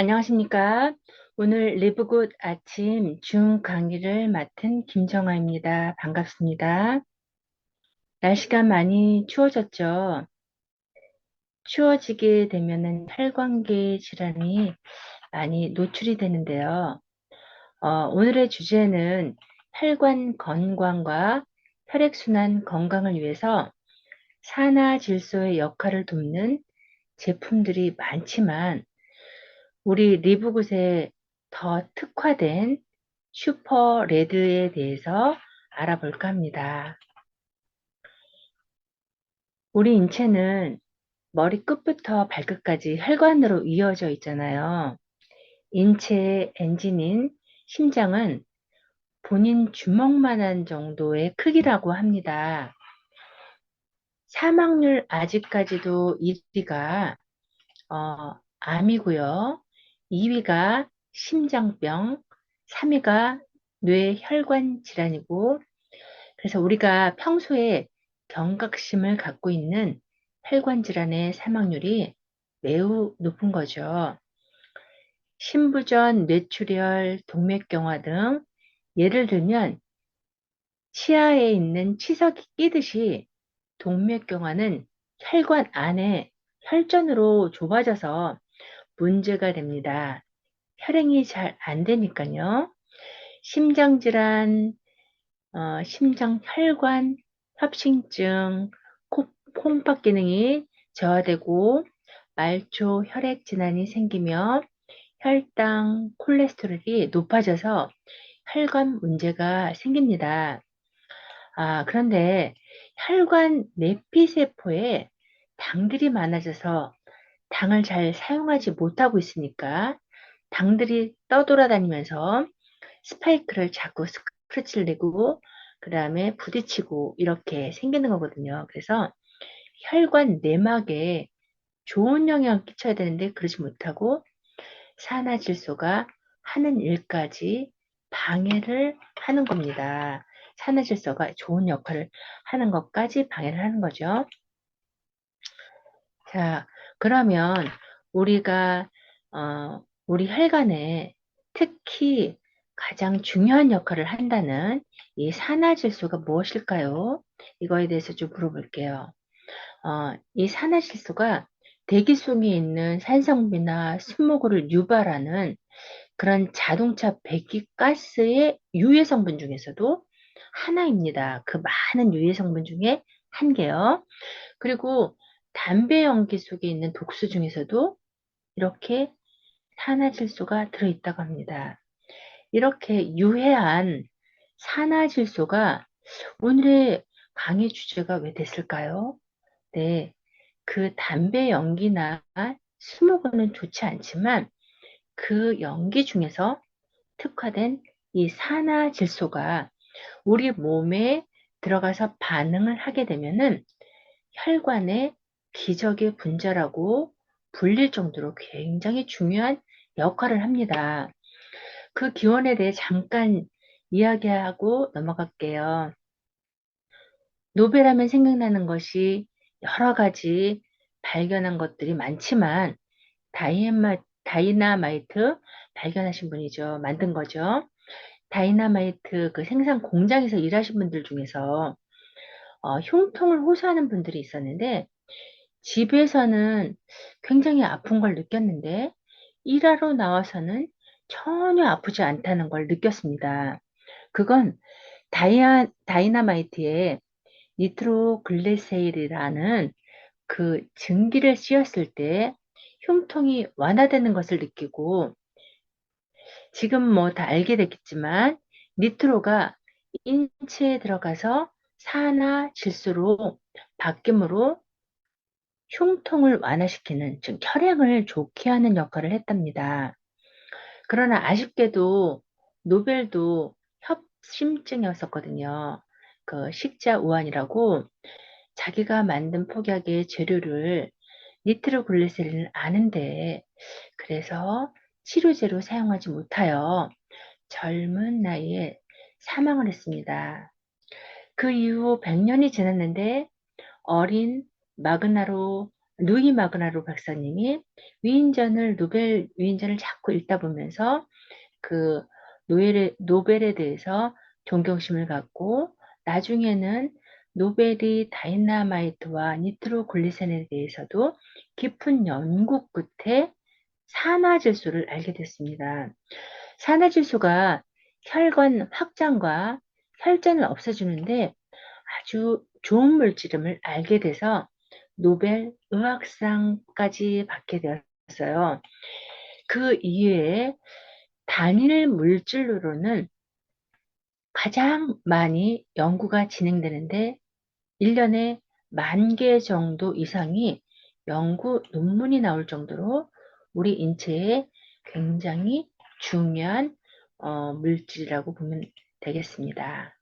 안녕하십니까. 오늘 리브굿 아침 중 강의를 맡은 김정아입니다. 반갑습니다. 날씨가 많이 추워졌죠. 추워지게 되면은 혈관계 질환이 많이 노출이 되는데요. 어, 오늘의 주제는 혈관 건강과 혈액순환 건강을 위해서 산화 질소의 역할을 돕는 제품들이 많지만 우리 리브굿에 더 특화된 슈퍼 레드에 대해서 알아볼까 합니다. 우리 인체는 머리 끝부터 발끝까지 혈관으로 이어져 있잖아요. 인체의 엔진인 심장은 본인 주먹만한 정도의 크기라고 합니다. 사망률 아직까지도 1위가 어, 암이고요. 2위가 심장병, 3위가 뇌혈관 질환이고 그래서 우리가 평소에 경각심을 갖고 있는 혈관 질환의 사망률이 매우 높은 거죠. 심부전, 뇌출혈, 동맥경화 등 예를 들면 치아에 있는 치석이 끼듯이 동맥경화는 혈관 안에 혈전으로 좁아져서 문제가 됩니다. 혈행이 잘 안 되니까요. 심장질환, 어, 심장혈관, 협심증, 콩팥 기능이 저하되고 말초 혈액 질환이 생기며 혈당, 콜레스테롤이 높아져서 혈관 문제가 생깁니다. 아, 그런데 혈관 내피세포에 당들이 많아져서 당을 잘 사용하지 못하고 있으니까 당들이 떠돌아다니면서 스파이크를 자꾸 스크래치를 내고 그 다음에 부딪히고 이렇게 생기는 거거든요. 그래서 혈관 내막에 좋은 영향을 끼쳐야 되는데 그러지 못하고 산화질소가 하는 일까지 방해를 하는 겁니다. 산화질소가 좋은 역할을 하는 것까지 방해를 하는 거죠. 자, 그러면 우리가 어, 우리 혈관에 특히 가장 중요한 역할을 한다는 이 산화질소가 무엇일까요? 이거에 대해서 좀 물어볼게요. 어, 이 산화질소가 대기 속에 있는 산성비나 스모그를 유발하는 그런 자동차 배기가스의 유해 성분 중에서도 하나입니다. 그 많은 유해 성분 중에 한 개요. 그리고 담배 연기 속에 있는 독소 중에서도 이렇게 산화질소가 들어있다고 합니다. 이렇게 유해한 산화질소가 오늘의 강의 주제가 왜 됐을까요? 네, 그 담배 연기나 스모그는 좋지 않지만 그 연기 중에서 특화된 이 산화질소가 우리 몸에 들어가서 반응을 하게 되면은 혈관에 기적의 분자라고 불릴 정도로 굉장히 중요한 역할을 합니다. 그 기원에 대해 잠깐 이야기하고 넘어갈게요. 노벨하면 생각나는 것이 여러 가지 발견한 것들이 많지만 다이마, 다이나마이트 발견하신 분이죠. 만든 거죠. 다이나마이트 그 생산 공장에서 일하신 분들 중에서 어, 흉통을 호소하는 분들이 있었는데 집에서는 굉장히 아픈 걸 느꼈는데 일하러 나와서는 전혀 아프지 않다는 걸 느꼈습니다. 그건 다이아, 다이나마이트에 니트로글레세일이라는 그 증기를 씌웠을 때 흉통이 완화되는 것을 느끼고 지금 뭐 다 알게 됐겠지만 니트로가 인체에 들어가서 산화 질소로 바뀜으로 흉통을 완화시키는 즉 혈행을 좋게 하는 역할을 했답니다. 그러나 아쉽게도 노벨도 협심증이었었거든요. 그 식자 우환이라고 자기가 만든 폭약의 재료를 니트로글리세린을 아는데 그래서 치료제로 사용하지 못하여 젊은 나이에 사망을 했습니다. 그 이후 100년이 지났는데 어린 마그나로 누이 마그나로 박사님이 위인전을 노벨 위인전을 자꾸 읽다 보면서 그 노벨에, 노벨에 대해서 존경심을 갖고 나중에는 노벨이 다이나마이트와 니트로글리센에 대해서도 깊은 연구 끝에 산화질소를 알게 됐습니다. 산화질소가 혈관 확장과 혈전을 없애주는데 아주 좋은 물질임을 알게 돼서 노벨 의학상까지 받게 되었어요. 그 이외에 단일 물질로는 가장 많이 연구가 진행되는데 1년에 만 개 정도 이상이 연구 논문이 나올 정도로 우리 인체에 굉장히 중요한 어, 물질이라고 보면 되겠습니다.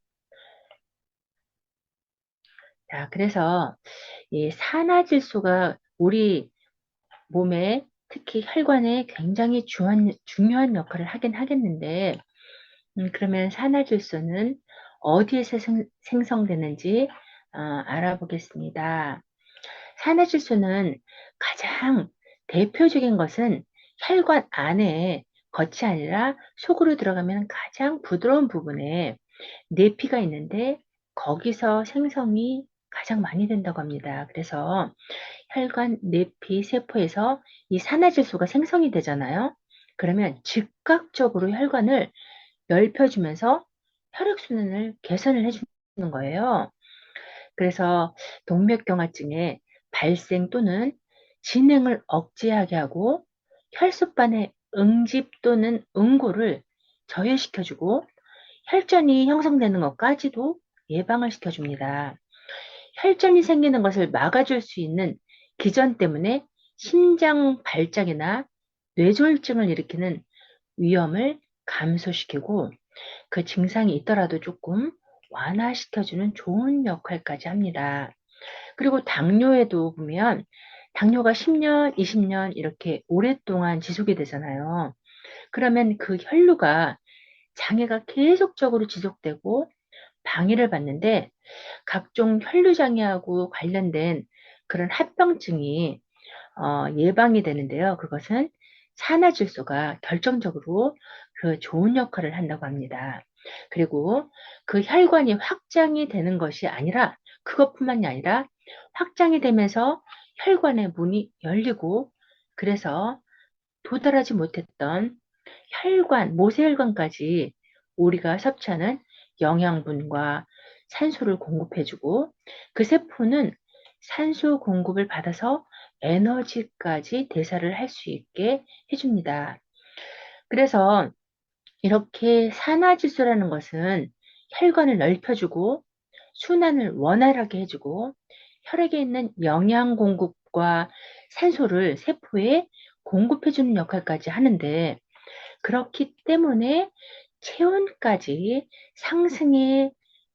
자, 그래서 이 산화질소가 우리 몸에 특히 혈관에 굉장히 중요한, 중요한 역할을 하긴 하겠는데 음, 그러면 산화질소는 어디에서 생, 생성되는지 어, 알아보겠습니다. 산화질소는 가장 대표적인 것은 혈관 안에 겉이 아니라 속으로 들어가면 가장 부드러운 부분에 내피가 있는데 거기서 생성이 가장 많이 된다고 합니다. 그래서 혈관 내피 세포에서 이 산화질소가 생성이 되잖아요. 그러면 즉각적으로 혈관을 넓혀주면서 혈액순환을 개선을 해주는 거예요. 그래서 동맥경화증의 발생 또는 진행을 억제하게 하고 혈소반의 응집 또는 응고를 저해시켜주고 혈전이 형성되는 것까지도 예방을 시켜줍니다. 혈전이 생기는 것을 막아줄 수 있는 기전 때문에 심장 발작이나 뇌졸중을 일으키는 위험을 감소시키고 그 증상이 있더라도 조금 완화시켜주는 좋은 역할까지 합니다. 그리고 당뇨에도 보면 당뇨가 10년, 20년 이렇게 오랫동안 지속이 되잖아요. 그러면 그 혈류가 장애가 계속적으로 지속되고 방해를 받는데 각종 혈류장애하고 관련된 그런 합병증이 어, 예방이 되는데요. 그것은 산화질소가 결정적으로 그 좋은 역할을 한다고 합니다. 그리고 그 혈관이 확장이 되는 것이 아니라 그것뿐만이 아니라 확장이 되면서 혈관의 문이 열리고 그래서 도달하지 못했던 혈관, 모세혈관까지 우리가 섭취하는 영양분과 산소를 공급해주고 그 세포는 산소 공급을 받아서 에너지까지 대사를 할 수 있게 해줍니다. 그래서 이렇게 산화질소라는 것은 혈관을 넓혀주고 순환을 원활하게 해주고 혈액에 있는 영양 공급과 산소를 세포에 공급해주는 역할까지 하는데 그렇기 때문에 체온까지 상승해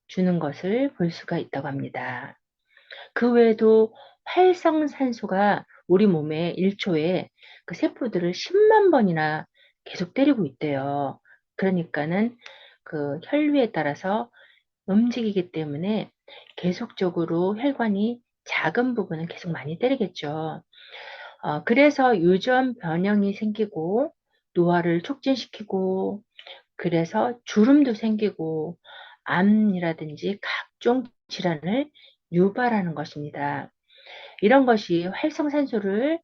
주는 것을 볼 수가 있다고 합니다. 그 외에도 활성산소가 우리 몸에 1초에 그 세포들을 10만 번이나 계속 때리고 있대요. 그러니까는 그 혈류에 따라서 움직이기 때문에 계속적으로 혈관이 작은 부분은 계속 많이 때리겠죠. 어, 그래서 유전 변형이 생기고 노화를 촉진시키고 그래서 주름도 생기고 암이라든지 각종 질환을 유발하는 것입니다. 이런 것이 활성산소를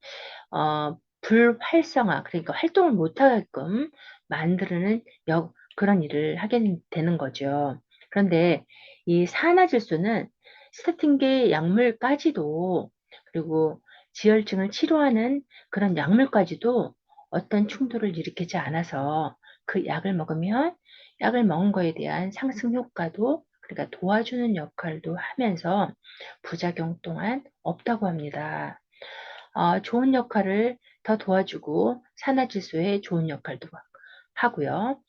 어, 불활성화, 그러니까 활동을 못하게끔 만드는 여, 그런 일을 하게 되는 거죠. 그런데 이 산화질소는 스타틴계 약물까지도 그리고 지혈증을 치료하는 그런 약물까지도 어떤 충돌을 일으키지 않아서 그 약을 먹으면 약을 먹은 거에 대한 상승 효과도 그러니까 도와주는 역할도 하면서 부작용 또한 없다고 합니다. 어, 좋은 역할을 더 도와주고 산화질소에 좋은 역할도 하고요.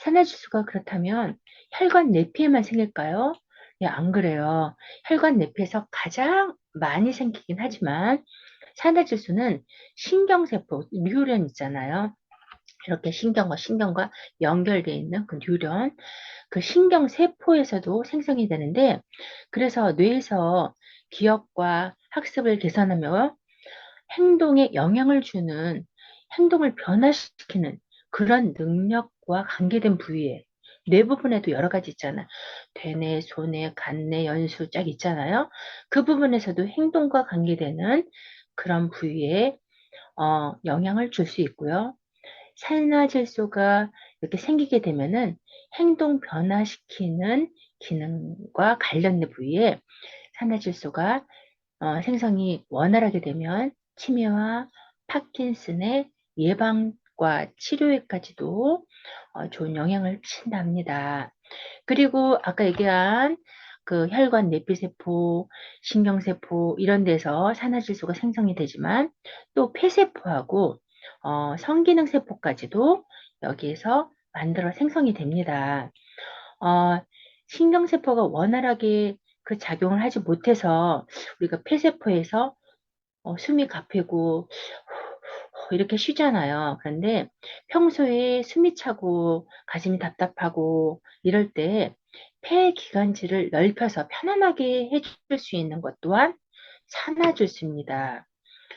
산화질소가 그렇다면 혈관 내피에만 생길까요? 예, 안 그래요. 혈관 내피에서 가장 많이 생기긴 하지만 산화질소는 신경세포, 뉴런 있잖아요. 이렇게 신경과 신경과 연결되어 있는 그 뉴런, 그 신경 세포에서도 생성이 되는데, 그래서 뇌에서 기억과 학습을 개선하며 행동에 영향을 주는 행동을 변화시키는 그런 능력과 관계된 부위에 뇌 부분에도 여러 가지 있잖아. 대뇌, 소뇌, 간뇌, 연수 쫙 있잖아요. 그 부분에서도 행동과 관계되는 그런 부위에 어, 영향을 줄 수 있고요. 산화질소가 이렇게 생기게 되면은 행동 변화시키는 기능과 관련된 부위에 산화 질소가 어, 생성이 원활하게 되면 치매와 파킨슨의 예방과 치료에까지도 어, 좋은 영향을 미친답니다. 그리고 아까 얘기한 그 혈관 내피세포, 신경세포 이런 데서 산화질소가 생성이 되지만 또 폐세포하고 어, 성기능 세포까지도 여기에서 만들어 생성이 됩니다. 어, 신경세포가 원활하게 그 작용을 하지 못해서 우리가 폐세포에서 어, 숨이 가쁘고 이렇게 쉬잖아요. 그런데 평소에 숨이 차고 가슴이 답답하고 이럴 때 폐기관지를 넓혀서 편안하게 해줄 수 있는 것 또한 산화주스입니다.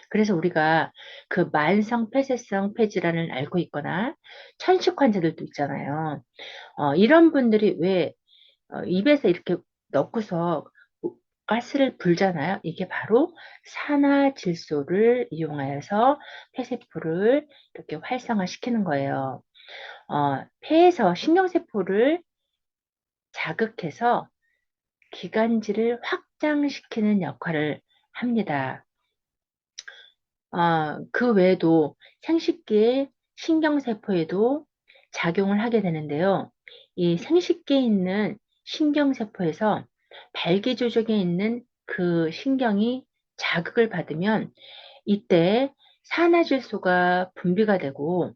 그래서 우리가 그 만성 폐쇄성 폐질환을 알고 있거나 천식 환자들도 있잖아요. 어, 이런 분들이 왜 어, 입에서 이렇게 넣고서 가스를 불잖아요. 이게 바로 산화질소를 이용하여서 폐세포를 이렇게 활성화시키는 거예요. 어, 폐에서 신경세포를 자극해서 기관지를 확장시키는 역할을 합니다. 어, 그 외에도 생식기의 신경세포에도 작용을 하게 되는데요. 이 생식기에 있는 신경세포에서 발기조직에 있는 그 신경이 자극을 받으면 이때 산화질소가 분비가 되고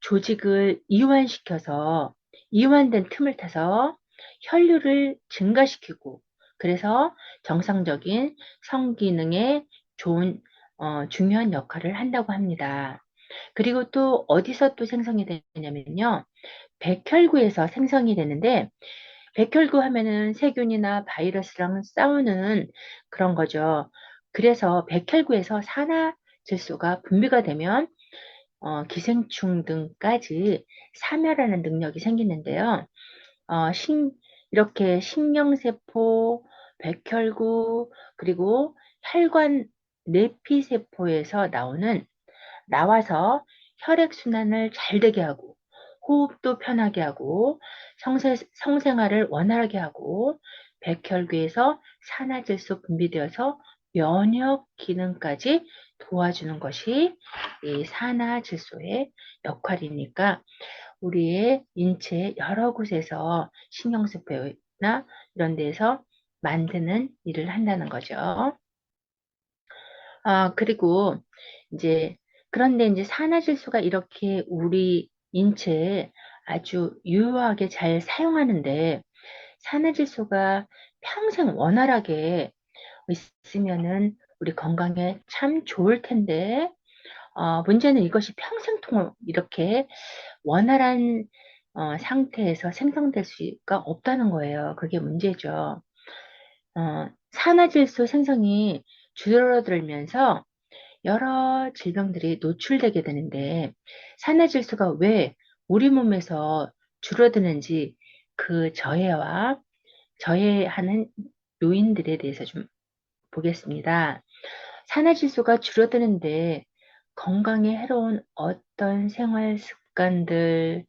조직을 이완시켜서 이완된 틈을 타서 혈류를 증가시키고 그래서 정상적인 성기능에 좋은 어, 중요한 역할을 한다고 합니다. 그리고 또 어디서 또 생성이 되냐면요. 백혈구에서 생성이 되는데 백혈구 하면은 세균이나 바이러스랑 싸우는 그런 거죠. 그래서 백혈구에서 산화 질소가 분비가 되면 어, 기생충 등까지 사멸하는 능력이 생기는데요. 어, 신, 이렇게 신경세포, 백혈구, 그리고 혈관 내피세포에서 나오는 나와서 혈액순환을 잘 되게 하고 호흡도 편하게 하고 성세, 성생활을 원활하게 하고 백혈구에서 산화질소 분비되어서 면역 기능까지 도와주는 것이 이 산화질소의 역할이니까 우리의 인체 여러 곳에서 신경세포나 이런 데서 만드는 일을 한다는 거죠. 아, 그리고 이제 그런데 이제 산화질소가 이렇게 우리 인체에 아주 유효하게 잘 사용하는데 산화질소가 평생 원활하게 있으면은 우리 건강에 참 좋을 텐데 어, 문제는 이것이 평생 통을 이렇게 원활한 어, 상태에서 생성될 수가 없다는 거예요. 그게 문제죠. 어, 산화질소 생성이 줄어들면서 여러 질병들이 노출되게 되는데 산화 질소가 왜 우리 몸에서 줄어드는지 그 저해와 저해하는 요인들에 대해서 좀 보겠습니다. 산화질소가 줄어드는데 건강에 해로운 어떤 생활 습관들,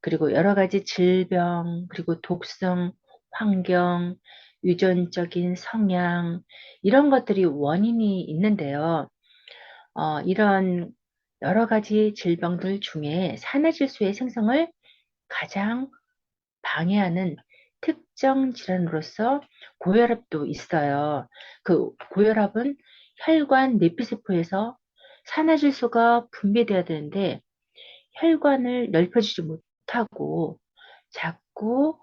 그리고 여러 가지 질병, 그리고 독성, 환경, 유전적인 성향, 이런 것들이 원인이 있는데요. 어, 이런 여러 가지 질병들 중에 산화질소의 생성을 가장 방해하는 특정 질환으로서 고혈압도 있어요. 그 고혈압은 혈관 내피세포에서 산화질소가 분비되어야 되는데 혈관을 넓혀주지 못하고 자꾸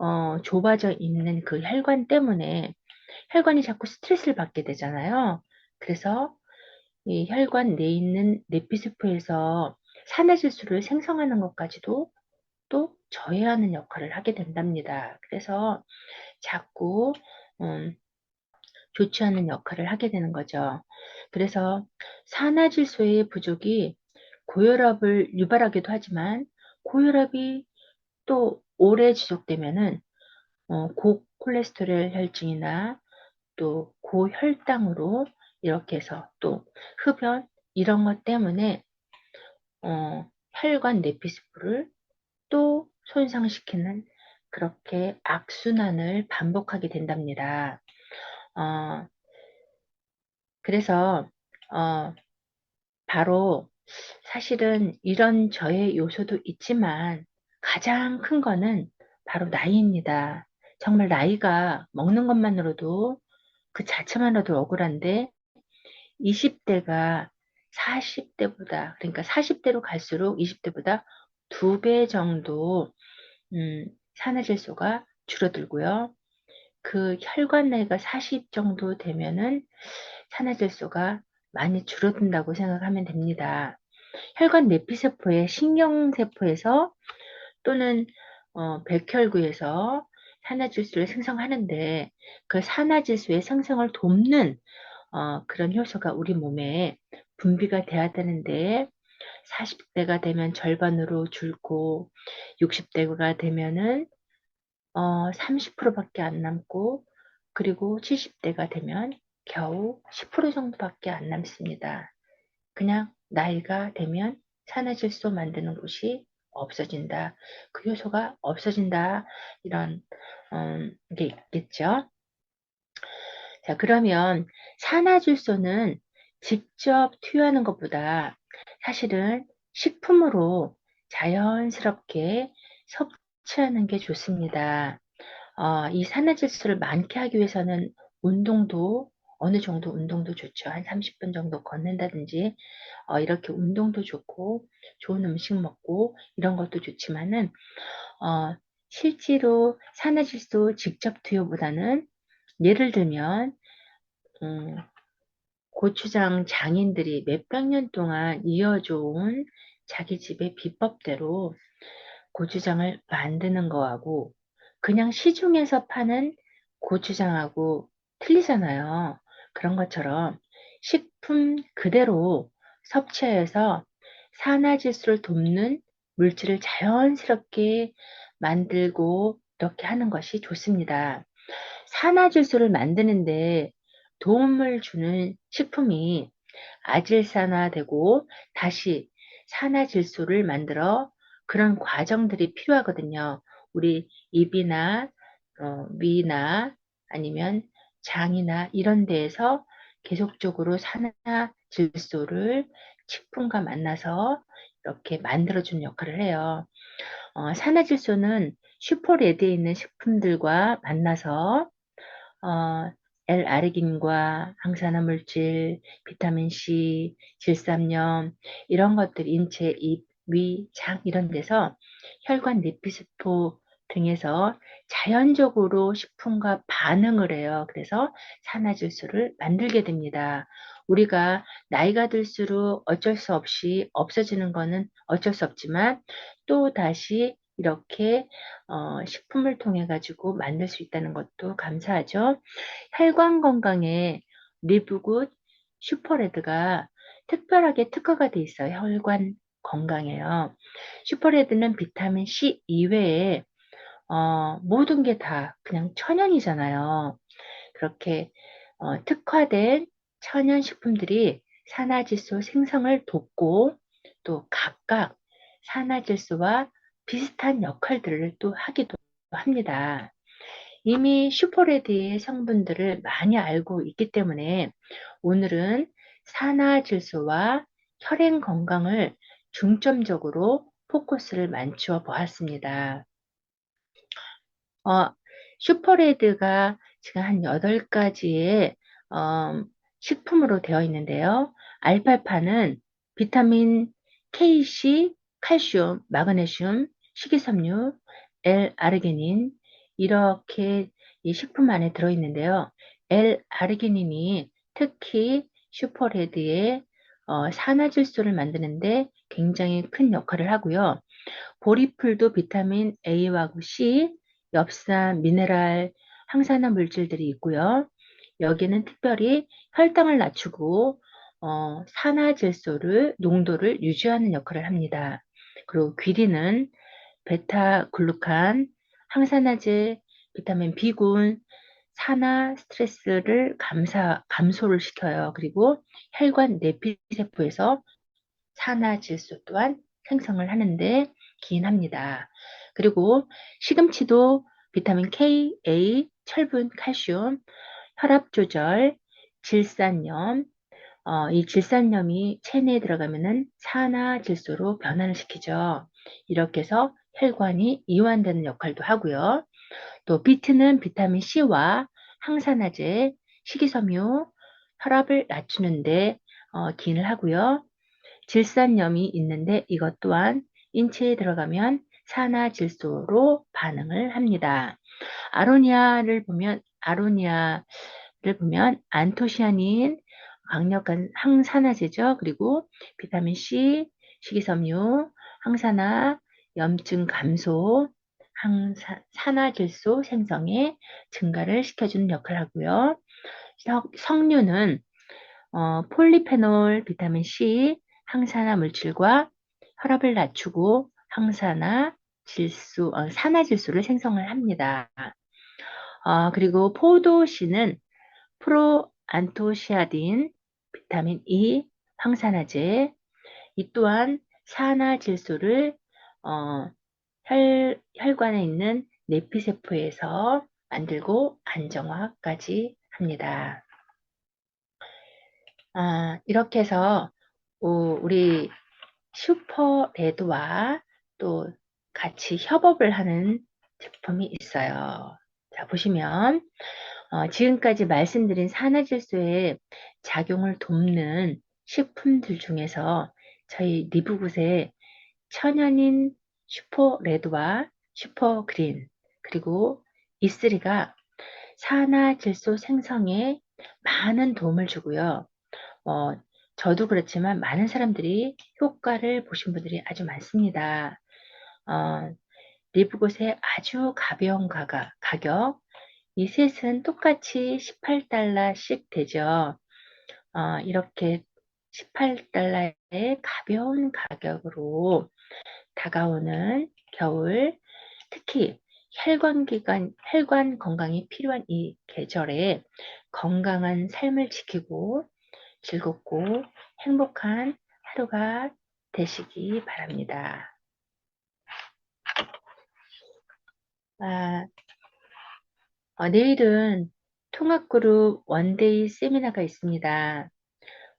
어, 좁아져 있는 그 혈관 때문에 혈관이 자꾸 스트레스를 받게 되잖아요. 그래서 이 혈관 내에 있는 내피세포에서 산화질소를 생성하는 것까지도 또 저해하는 역할을 하게 된답니다. 그래서 자꾸 음, 않은 역할을 하게 되는 거죠. 그래서 산화질소의 부족이 고혈압을 유발하기도 하지만 고혈압이 또 오래 지속되면은 어, 고콜레스테롤 혈증이나 또 고혈당으로 이렇게 해서 또 흡연 이런 것 때문에 어, 혈관 내피스부를 또 손상시키는 그렇게 악순환을 반복하게 된답니다. 어, 그래서 어, 바로 사실은 이런 저의 요소도 있지만 가장 큰 거는 바로 나이입니다. 정말 나이가 먹는 것만으로도 그 자체만으로도 억울한데 20대가 40대보다 그러니까 40대로 갈수록 20대보다 두 배 정도 음, 산화질소가 줄어들고요. 그 혈관 나이가 40 정도 되면은 산화질소가 많이 줄어든다고 생각하면 됩니다. 혈관 내피세포의 신경세포에서 또는 어, 백혈구에서 산화질소를 생성하는데 그 산화질소의 생성을 돕는 어, 그런 효소가 우리 몸에 분비가 돼야 되는데 40대가 되면 절반으로 줄고 60대가 되면은 어, 30%밖에 안 남고 그리고 70대가 되면 겨우 10% 정도밖에 안 남습니다. 그냥 나이가 되면 산화질소 만드는 곳이 없어진다. 그 요소가 없어진다. 이런 음, 게 있겠죠. 자, 그러면 산화질소는 직접 투여하는 것보다 사실은 식품으로 자연스럽게 섭취하는 게 좋습니다. 어, 이 산화질소를 많게 하기 위해서는 운동도 어느 정도 운동도 좋죠. 한 30분 정도 걷는다든지 어, 이렇게 운동도 좋고 좋은 음식 먹고 이런 것도 좋지만은 어, 실제로 산화질소 직접 투여보다는 예를 들면 음, 고추장 장인들이 몇백 년 동안 이어져온 자기 집의 비법대로 고추장을 만드는 거하고 그냥 시중에서 파는 고추장하고 틀리잖아요. 그런 것처럼 식품 그대로 섭취해서 산화질소를 돕는 물질을 자연스럽게 만들고 이렇게 하는 것이 좋습니다. 산화질소를 만드는데 도움을 주는 식품이 아질산화되고 다시 산화질소를 만들어 그런 과정들이 필요하거든요. 우리 입이나 어, 위나 아니면 장이나 이런 데에서 계속적으로 산화 질소를 식품과 만나서 이렇게 만들어주는 역할을 해요. 어, 산화질소는 슈퍼레드에 있는 식품들과 만나서 어, L아르긴과 항산화 물질, 비타민 C, 질삼염 이런 것들 인체, 입, 위, 장 이런 데서 혈관 내피세포 등에서 자연적으로 식품과 반응을 해요. 그래서 산화질소를 만들게 됩니다. 우리가 나이가 들수록 어쩔 수 없이 없어지는 것은 어쩔 수 없지만 또 다시 이렇게 어, 식품을 통해 가지고 만들 수 있다는 것도 감사하죠. 혈관 건강에 리브굿 슈퍼레드가 특별하게 특화가 돼 있어요. 혈관 건강에요. 슈퍼레드는 비타민 C 이외에 어, 모든 게 다 그냥 천연이잖아요. 그렇게 어, 특화된 천연 식품들이 산화질소 생성을 돕고 또 각각 산화질소와 비슷한 역할들을 또 하기도 합니다. 이미 슈퍼레드의 성분들을 많이 알고 있기 때문에 오늘은 산화질소와 혈행 건강을 중점적으로 포커스를 맞추어 보았습니다. 어, 슈퍼레드가 지금 한 8가지의 어, 식품으로 되어 있는데요. 알팔파는 비타민 K, C, 칼슘, 마그네슘, 식이섬유, L-아르기닌 이렇게 이 식품 안에 들어 있는데요. L-아르기닌이 특히 슈퍼레드의 어, 산화질소를 만드는데 굉장히 큰 역할을 하고요. 보리풀도 비타민 A와 C, 엽산, 미네랄, 항산화 물질들이 있고요. 여기는 특별히 혈당을 낮추고 어, 산화질소를 농도를 유지하는 역할을 합니다. 그리고 귀리는 베타글루칸, 항산화제, 비타민 B군, 산화 스트레스를 감사, 감소를 시켜요. 그리고 혈관 내피세포에서 산화질소 또한 생성을 하는데 기인합니다. 그리고 시금치도 비타민 K, A, 철분, 칼슘, 혈압 조절, 질산염, 어, 이 질산염이 체내에 들어가면은 산화질소로 변환을 시키죠. 이렇게 해서 혈관이 이완되는 역할도 하고요. 또 비트는 비타민 C와 항산화제, 식이섬유, 혈압을 낮추는데 어, 기인을 하고요. 질산염이 있는데 이것 또한 인체에 들어가면 산화 질소로 반응을 합니다. 아로니아를 보면 아로니아를 보면 안토시아닌 강력한 항산화제죠. 그리고 비타민 C, 식이섬유, 항산화, 염증 감소, 항산, 산화질소 생성에 증가를 시켜주는 역할을 하고요. 석류는 어, 폴리페놀, 비타민 C, 항산화 물질과 혈압을 낮추고 항산화 질소, 어, 산화질소를 생성을 합니다. 어, 그리고 포도씨는 프로안토시아딘, 비타민 E, 항산화제, 이 또한 산화질소를 어, 혈, 혈관에 있는 내피세포에서 만들고 안정화까지 합니다. 아, 이렇게 해서 오, 우리 슈퍼레드와 또 같이 협업을 하는 제품이 있어요. 자, 보시면 어, 지금까지 말씀드린 산화질소의 작용을 돕는 식품들 중에서 저희 리브굿의 천연인 슈퍼레드와 슈퍼그린 그리고 E3가 산화질소 생성에 많은 도움을 주고요. 어, 저도 그렇지만 많은 사람들이 효과를 보신 분들이 아주 많습니다. 어, 리브굿의 아주 가벼운 가가, 가격 이 셋은 똑같이 18달러씩 되죠. 어, 이렇게 18달러의 가벼운 가격으로 다가오는 겨울, 특히 혈관 기관, 혈관 건강이 필요한 이 계절에 건강한 삶을 지키고 즐겁고 행복한 하루가 되시기 바랍니다. 아, 어, 내일은 통합그룹 원데이 세미나가 있습니다.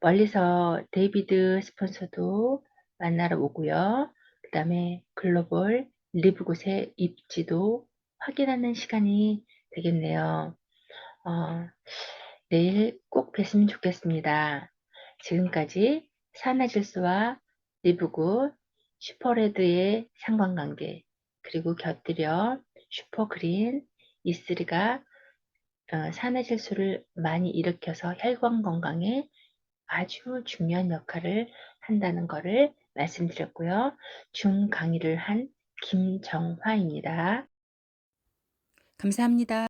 멀리서 데이비드 스폰서도 만나러 오고요. 그 다음에 글로벌 리브곳의 입지도 확인하는 시간이 되겠네요. 어, 내일 꼭 뵀으면 좋겠습니다. 지금까지 산화질소와 리브굿, 슈퍼레드의 상관관계, 그리고 곁들여 슈퍼그린, 이스리가 어, 산화질소를 많이 일으켜서 혈관 건강에 아주 중요한 역할을 한다는 것을 말씀드렸고요. 중 강의를 한 김정화입니다. 감사합니다.